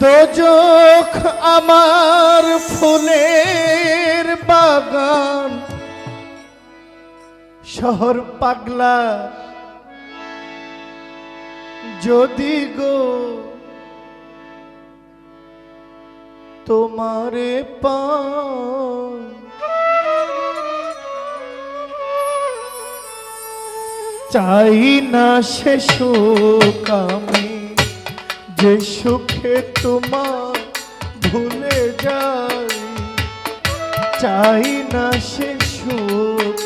দোজখ আমার ফুলের বাগান। শহর পাগলা। যদি গো তোমারে পা চাই না সে আমি যে সুখে তোমার ভুলে যাই, চাই না সে সুখ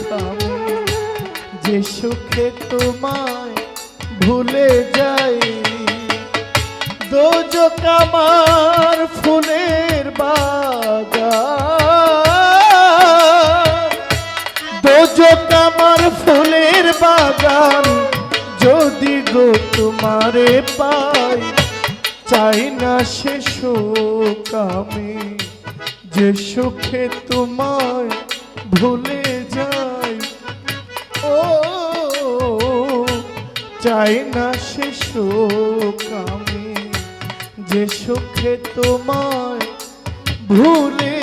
যে সুখে তোমায় ভুলে যাই, দোজক আমার ফুলের বাগান। দোজক কামার ফুলের বাগান, যদি গো তোমারে পাই চাই না সে শোক আমি যে সুখে তোমায় ভুলে যাই। ও, চাই না সে শোক আমি যে সুখে তোমায় ভুলে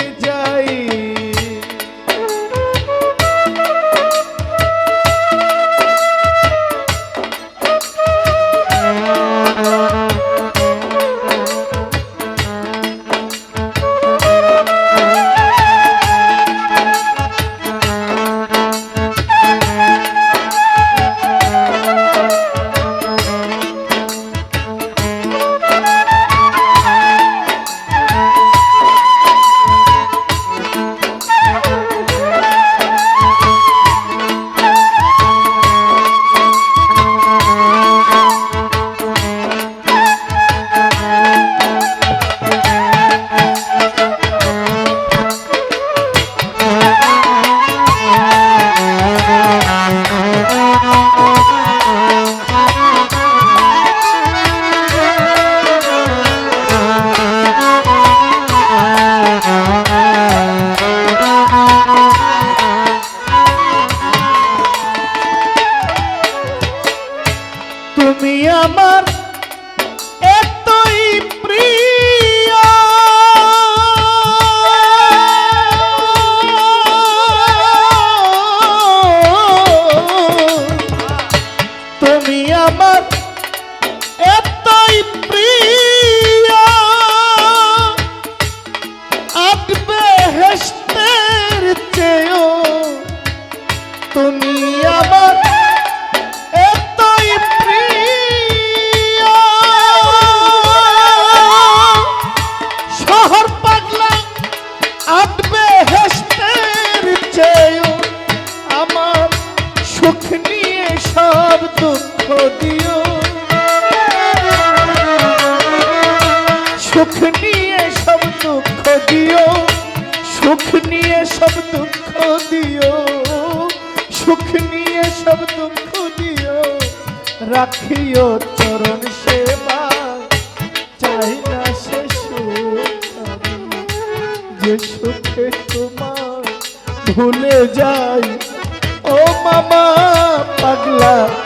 দিও। সুখ নিয়ে সব দুঃখ দিও। সুখ নিয়ে সব দুঃখ দিও। সুখ নিয়ে সব দুঃখ দিও। রাখিও চরণ সেবা। চাই না সে যে সুখে তোমার ভুলে যাই। ও মামা, পাগলা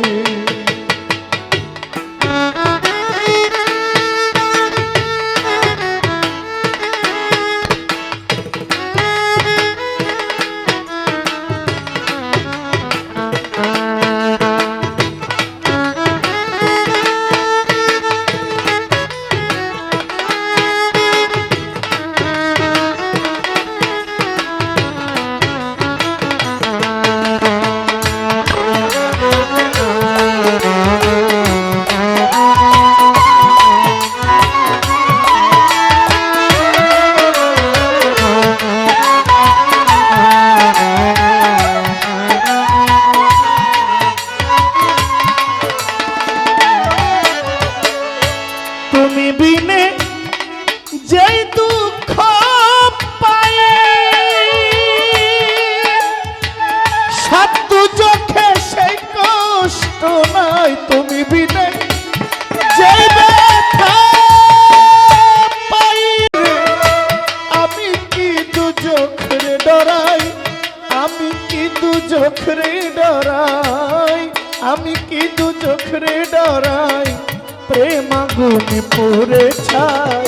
আগুনে পড়ে ছাই,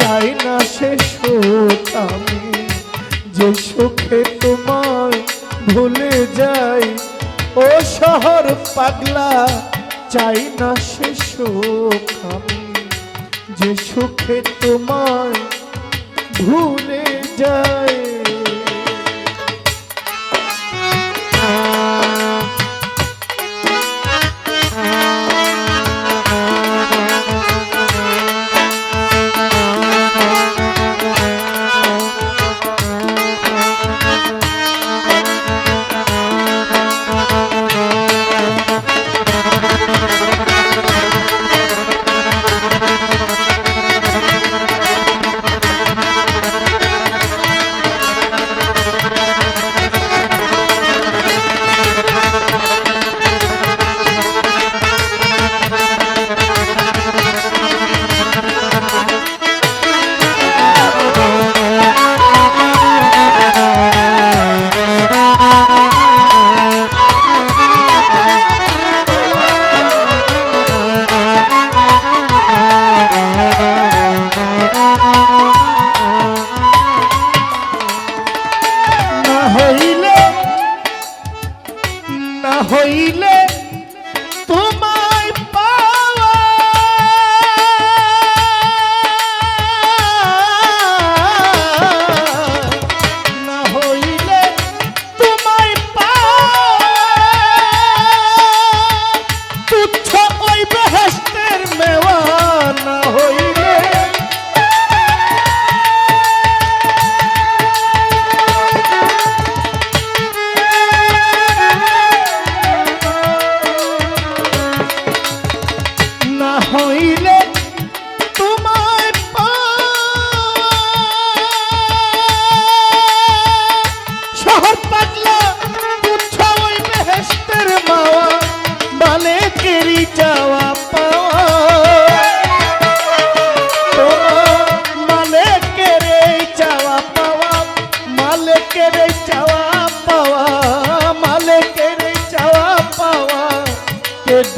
চাই না সে সুখ আমি। যে সুখে তোমায় ভুলে যাই, ও শহর পাগলা, চাই না সে সুখ আমি। যে সুখে তোমায় ভুলে যায় না হইলে তোমায় পাওয়া। না হইলে তোমায় পাওয়া। তুচ্ছ ওই বেহেস্তের মেওয়া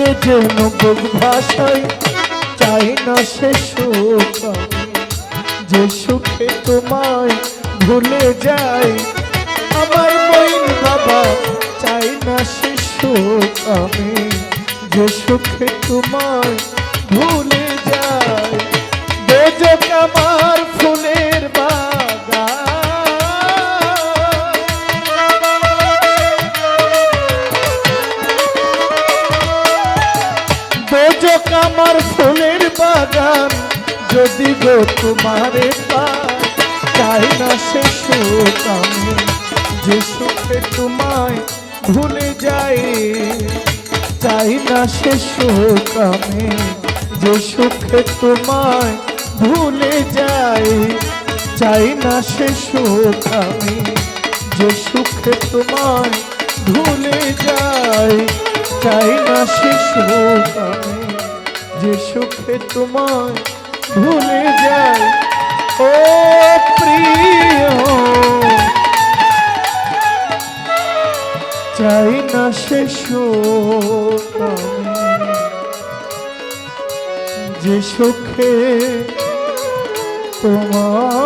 কেঁদে যেন বুক ভাষায় চাই না সে সুখ। যে সুখে তোমায় ভুলে যাই, আমার বইন বাবা, চাই না সে সুখ আমি যে সুখে তোমায় ভুলে যাই, বেজক আমার যদি গো তোমারে চাই না সে সুখ আমি, যে সুখে তোমায় ভুলে যাই। চাই না সে সুখ আমি, যে সুখে তোমায় ভুলে যাই। চাই না সে সুখ আমি, যে সুখে তোমায় ভুলে যাই। চাই না সে সুখ আমি, যে সুখে তোমায় ভুলে যাই। ও প্রিয় চাই না শেষ যে সুখে তোমার